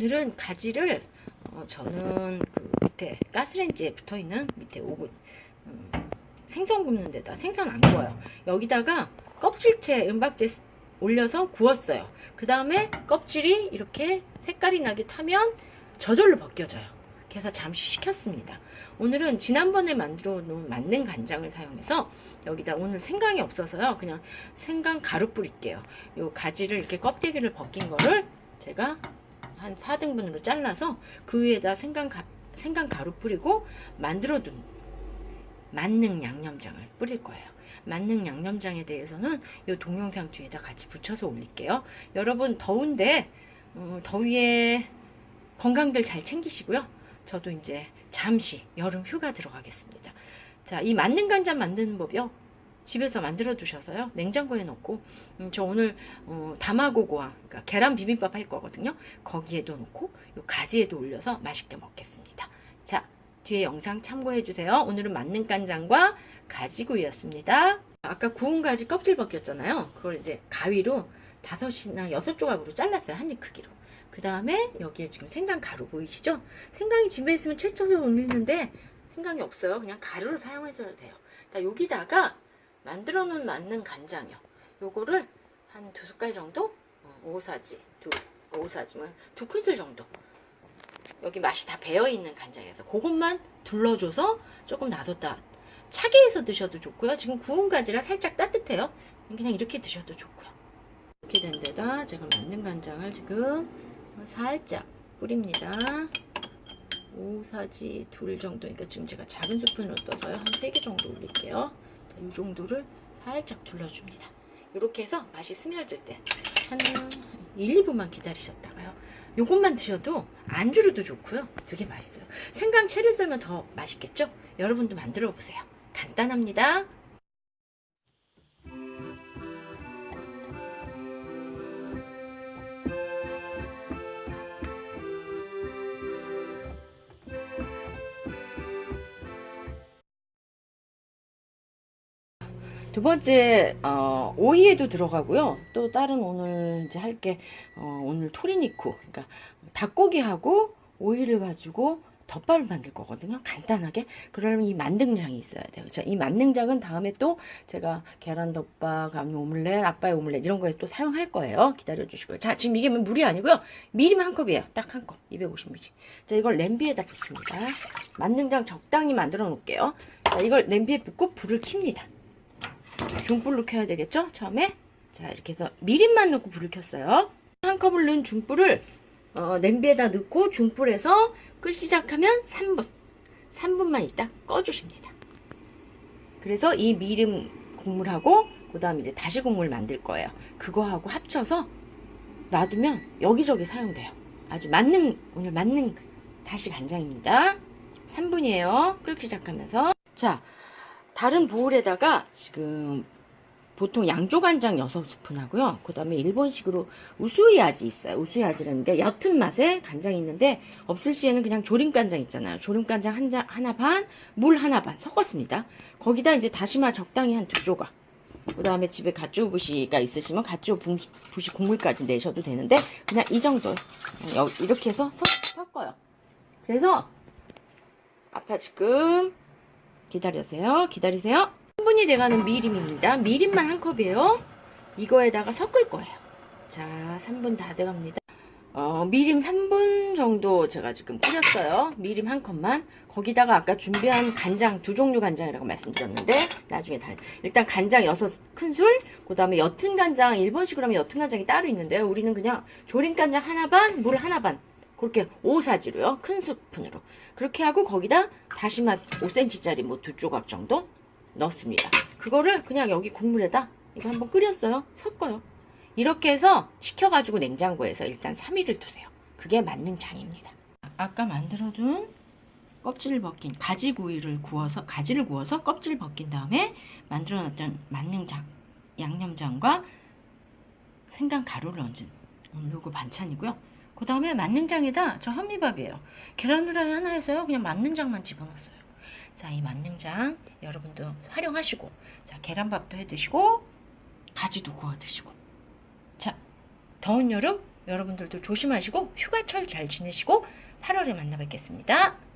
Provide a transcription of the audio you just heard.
오늘은 가지를 어, 저는 그 밑에 가스레인지에 붙어 있는 밑에 오븐 음, 생선 굽는 데다 생선 안 구워요. 여기다가 껍질째 은박지 올려서 구웠어요. 그 다음에 껍질이 이렇게 색깔이 나게 타면 저절로 벗겨져요. 그래서 잠시 식혔습니다. 오늘은 지난번에 만들어 놓은 만능 간장을 사용해서 여기다 오늘 생강이 없어서요. 그냥 생강 가루 뿌릴게요. 요 가지를 이렇게 껍데기를 벗긴 거를 제가 한 4등분으로 잘라서 그 위에다 생강, 가, 생강 가루 뿌리고 만들어둔 만능 양념장을 뿌릴 거예요. 만능 양념장에 대해서는 이 동영상 뒤에다 같이 붙여서 올릴게요. 여러분 더운데 음, 더위에 건강들 잘 챙기시고요. 저도 이제 잠시 여름 휴가 들어가겠습니다. 자, 이 만능 간장 만드는 법이요. 집에서 만들어 두셔서요. 냉장고에 넣고 음, 저 오늘 어, 다마고고와 그러니까 계란 비빔밥 할 거거든요. 거기에도 넣고 요 가지에도 올려서 맛있게 먹겠습니다. 자, 뒤에 영상 참고해 주세요. 오늘은 만능 간장과 가지구이였습니다. 아까 구운 가지 껍질 벗겼잖아요. 그걸 이제 가위로 다섯이나 여섯 조각으로 잘랐어요. 한 입 크기로. 그 다음에 여기에 지금 생강 가루 보이시죠? 생강이 집에 있으면 채쳐서 올리는데 생강이 없어요. 그냥 가루로 사용해줘도 돼요. 자, 여기다가 만들어 놓은 만능 간장이요. 요거를 한 두 숟갈 정도? 어, 오사지, 두, 오사지, 뭐, 두 큰술 정도. 여기 맛이 다 배어있는 간장이라서 그것만 둘러줘서 조금 놔뒀다. 차게 해서 드셔도 좋고요. 지금 구운 가지라 살짝 따뜻해요. 그냥 이렇게 드셔도 좋고요. 이렇게 된 데다 제가 만능 간장을 지금 살짝 뿌립니다. 오사지 둘 정도, 그러니까 지금 제가 작은 스푼으로 떠서요. 한세개 정도 올릴게요. 자, 이 정도를 살짝 둘러줍니다. 이렇게 해서 맛이 스며질 때한 1, 2분만 기다리셨다가요. 요것만 드셔도 안주로도 좋고요. 되게 맛있어요. 생강 채를 썰면 더 맛있겠죠? 여러분도 만들어 보세요. 간단합니다. 두 번째 어, 오이에도 들어가고요. 또 다른 오늘 이제 할게 어, 오늘 토리니쿠 그러니까 닭고기하고 오이를 가지고 덮밥을 만들 거거든요. 간단하게. 그러면 이 만능장이 있어야 돼요. 자, 이 만능장은 다음에 또 제가 계란 덮밥, 아니면 오믈렛, 아빠의 오믈렛 이런 거에 또 사용할 거예요. 기다려 주시고요. 자, 지금 이게 물이 아니고요. 미림 한 컵이에요. 딱 한 컵. 250ml. 자, 이걸 냄비에다 붓습니다. 만능장 적당히 만들어 놓을게요. 자, 이걸 냄비에 붓고 불을 킵니다. 중불로 켜야 되겠죠? 처음에? 자 이렇게 해서 미림만 넣고 불을 켰어요. 한 컵을 넣은 중불을 어, 냄비에다 넣고 중불에서 끓 시작하면 3분. 3분만 있다 꺼주십니다. 그래서 이 미림 국물하고 그 다음에 이제 다시 국물 만들 거예요. 그거하고 합쳐서 놔두면 여기저기 사용돼요. 아주 맞는 오늘 맞는 다시 간장입니다. 3분이에요. 끓기 시작하면서. 자 다른 보울에다가 지금 보통 양조간장 6스푼 하고요. 그 다음에 일본식으로 우수이아지 있어요. 우수이아지라는 게 옅은 맛의 간장이 있는데 없을 시에는 그냥 조림간장 있잖아요. 조림간장 한 잔, 하나 반, 물 하나 반 섞었습니다. 거기다 이제 다시마 적당히 한 두 조각. 그 다음에 집에 갓주 부시가 있으시면 갓주 부시 국물까지 내셔도 되는데 그냥 이 정도 이렇게 해서 섞, 섞어요. 그래서 아빠 지금 기다려세요. 기다리세요. 3분이 돼가는 미림입니다. 미림만 한 컵이에요. 이거에다가 섞을 거예요. 자, 3분 다 돼갑니다. 어, 미림 3분 정도 제가 지금 끓였어요. 미림 한 컵만. 거기다가 아까 준비한 간장, 두 종류 간장이라고 말씀드렸는데, 나중에 다, 일단 간장 6큰술, 그 다음에 옅은 간장, 일본식으로 하면 옅은 간장이 따로 있는데요. 우리는 그냥 조림 간장 하나 반, 물 하나 반. 그렇게 5사지로요. 큰 스푼으로. 그렇게 하고 거기다 다시마 5cm짜리 뭐 두 조각 정도 넣습니다. 그거를 그냥 여기 국물에다 이거 한번 끓였어요. 섞어요. 이렇게 해서 식혀가지고 냉장고에서 일단 3일을 두세요. 그게 맞는 장입니다. 아까 만들어둔 껍질을 벗긴 가지구이를 구워서 가지를 구워서 껍질을 벗긴 다음에 만들어놨던 만능장 양념장과 생강 가루를 얹은 오늘 요거 반찬이고요. 그 다음에 만능장에다 저 현미밥이에요. 계란 후라이 하나에서요. 그냥 만능장만 집어넣었어요. 자, 이 만능장 여러분도 활용하시고 자, 계란밥도 해 드시고 가지도 구워 드시고 자, 더운 여름 여러분들도 조심하시고 휴가철 잘 지내시고 8월에 만나 뵙겠습니다.